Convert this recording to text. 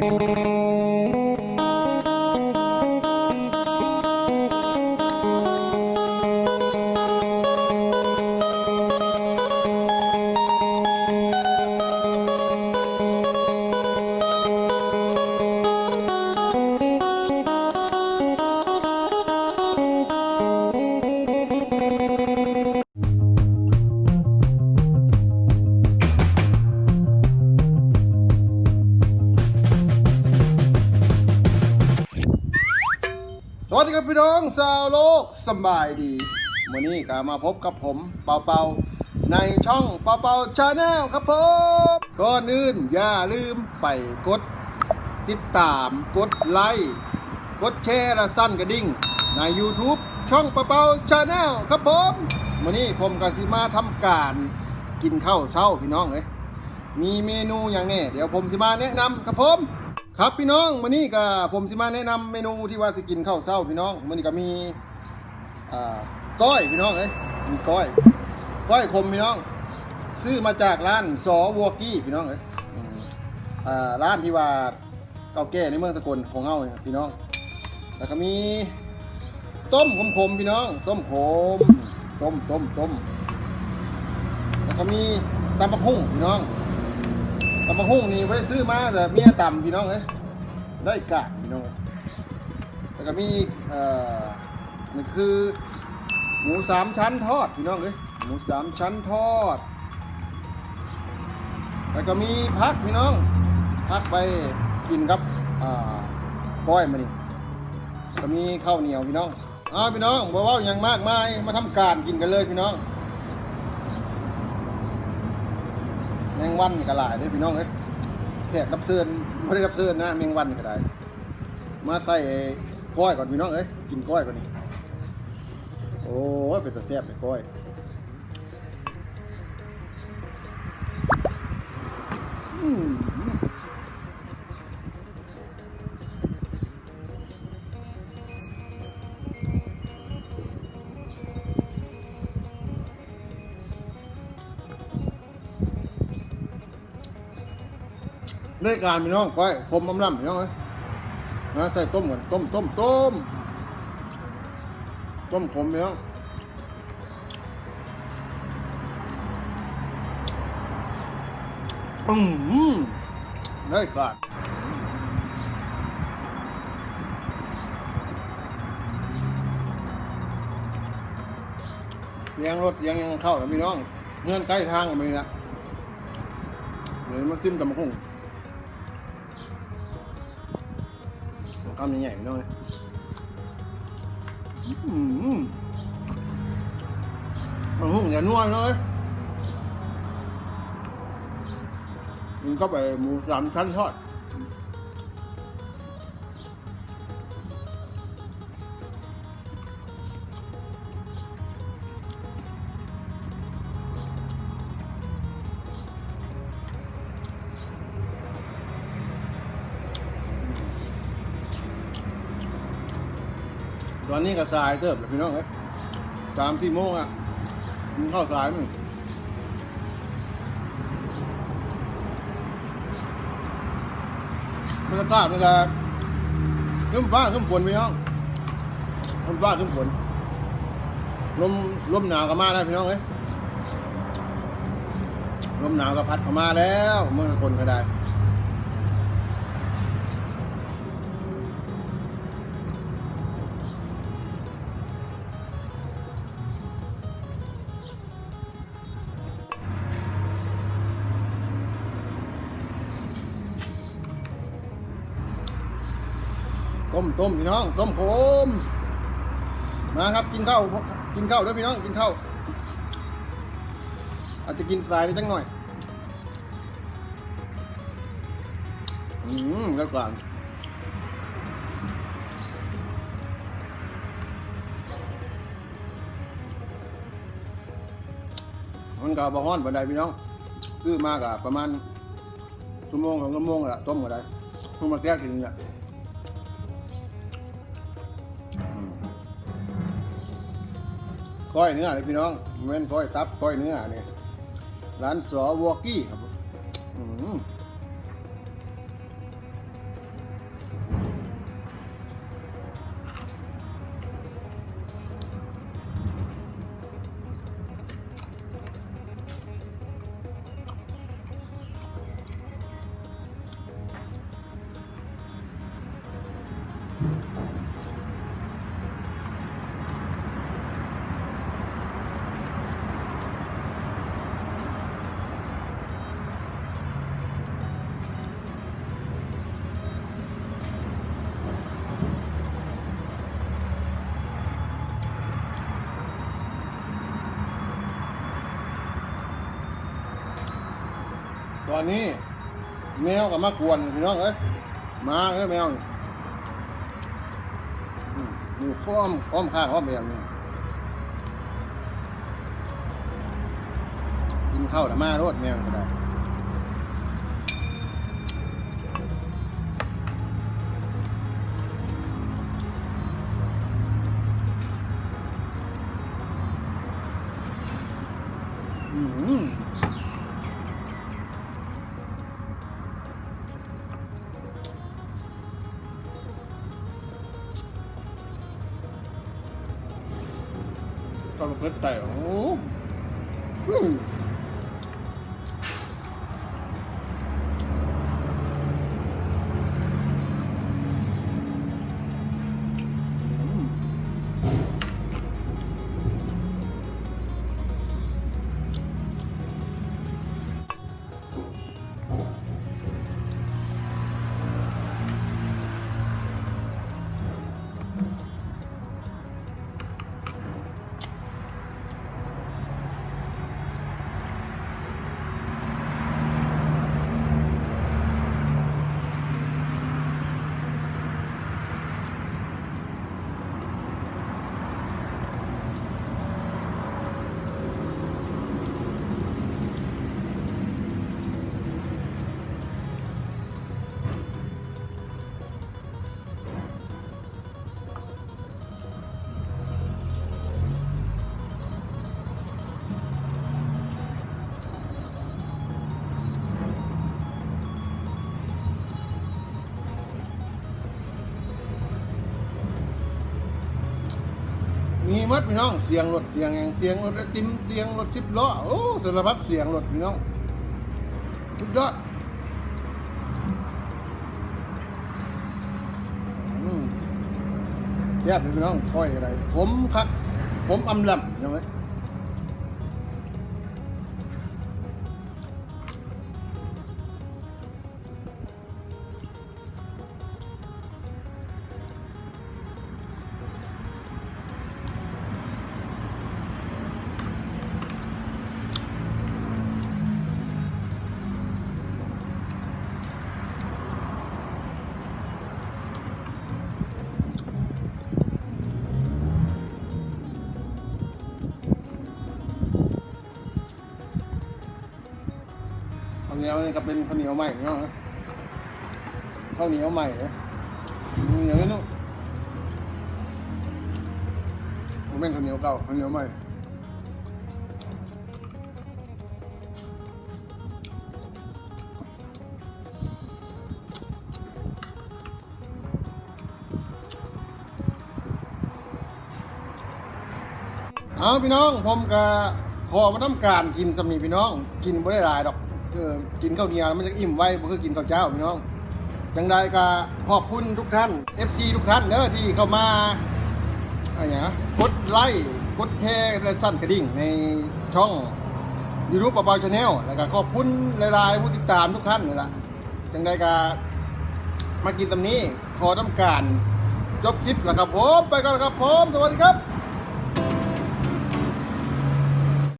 ส น้องชาวโลกสบายดีวันนี้ก็มาพบกับผมเปาเปาในช่องเปาเปาชาแนลครับผมก่อนอื่นอย่าลืมไปกด ติดตามกดไลค์กดแชร์และสั้นกระดิ่ง ใน YouTube ช่องเปาเปาชาแนลครับผมวันนี้ผมกับสิมาทำการกินข้าวเช้าพี่น้องเลยมีเมนูอย่างนี้เดี๋ยวผมสิมาแนะนำครับผม ครับพี่น้องวันนี้ก็ผมสิมาแนะนำเมนูที่ว่าสิกินข้าวเช้าพี่น้องวันนี้ก็มีก้อยพี่น้องเอ้ยมีก้อย ก้อยคมพี่น้อง ซื้อมาจากร้านสอวัวกี้พี่น้องเอ้ยร้านที่ว่าเก่าแก่ในเมืองสกลของเฮาพี่น้อง แล้วก็มีต้มขมๆพี่น้อง ต้มขมต้มต้มต้มแล้วก็มีตำบักหุ่งพี่น้อง ตำบักหุ่งนี่ไว้ซื้อมาแต่เมียต่ำพี่น้องเอ้ยได้กะพี่น้องแล้วก็มีเอ่อนี่คือหมูสามชั้นทอดพี่น้องเอ้ยหมูสามชั้นทอด แล้วก็มีพักพี่น้องพักไปกินกับอ่าก้อยมานี่ก็มีข้าวเหนียวพี่น้องอ้าวพี่น้องบ่าอย่างมากมายมาทำการกินกันเลยพี่น้อง แมงวันก็หลายด้อพี่น้องเอ้ยแขกรับเชิญไม่ได้รับเชิญนะแมงวันก็ได้มาใส่ก้อยก่อนพี่น้องเอ้ยกินก้อยก่อนนี่โอ้ยเป็นตะแซ่บเลยก้อยอืม ได้การพี่น้องก้อยคมอำลำพี่น้องเอ้ยนะใส่ต้มก่อนต้มต้มต้มต้มขมพี่น้องอืมได้การเสียงรถเสียังยังเข้าแล้วพี่น้องเงื่อนใกล้ทางก็ไมีละเดี๋ยมาขึ้นตำบักหุ่ง อ้ามใหญ่ๆพี่ต้องเลยมันหุ่นอย่านวลเลยมันก็ไปหมูสามชั้นทอด ตอนนี้ก็สายเติบแล้วพี่น้องเอ้ยสามสี่โมงอะมันเข้าสายมั้งบรรยากาศมันก็ขึ้นฟ้าขึ้นฝนพี่น้องขึ้นฟ้าขึ้นฝนลมลมหนาวก็มาแล้วพี่น้องเอ้ยลมหนาวก็พัดเข้ามาแล้ว เมื่อคนก็ได้ ต้มต้มพี่น้อง ต้มโคมมาครับกินข้าวกินข้าวเด้อพี่น้องกินข้าวอาจจะกินสายนิดจังหน่อยอืมแล้วก่อนมันก็บะฮ้อนบันไดพี่น้องซื้อมากอะประมาณชั่วโมงสองชั่วโมงละต้มก็ได้เพิ่งมาแก้กินเนี่ย ก้อยเนื้อเลยพี่น้องเม่นก้อยตับก้อยเนื้อเนี่ยร้านสอวอกี้ครับ อืมอนนี้ แมวกับมากวนพี่น้องเอ้ยมาเอ้ยแมวอยู่ข้อมข้อมข้างข้อมแมวนี่กินข้าวแต่มาโรดแมวก็ได้อืม ก็เพิ่น มัดพี่น้อง เสียงรถเสียงหยังเสียงรถไอติมเสียงรถชิบล้อโอ้สารพัดเสียงรถพี่น้องสุดยอดอืมแยบพี่น้องถ้อยอะไร ผมคักผมอำลำใช่ไหม นียวนี่ก็เป็นข้าวเหนียวใหม่เนาะข้าวเหนียวใหม่เลยเหนียวนิดนึงผมเป็นข้าวเหนียวเก่าข้าวเหนียวใหม่เอาพี่น้องผมก็ขอมาทำการกินสำนีพี่น้อง กินไม่ได้หลายดอก เออกินข้าวเหนียวมันจะอิ่มไว้บ่คือกินข้าวเจ้าพี่น้องจังใดก็ขอบคุณทุกท่าน FC ทุกท่านเด้อที่เข้ามาอะไรอย่างเงี้กดไลค์กดแชร์และสั่นกระดิ่งในช่อง YouTube ปะเปาชาแนลแล้วก็ขอบคุณหลายๆผู้ติดตามทุกท่านนี่แหละจังใดก็มากินตำนี้ขอทำการจบคลิปแล้วครับผมไปกันครับผมสวัสดีครับ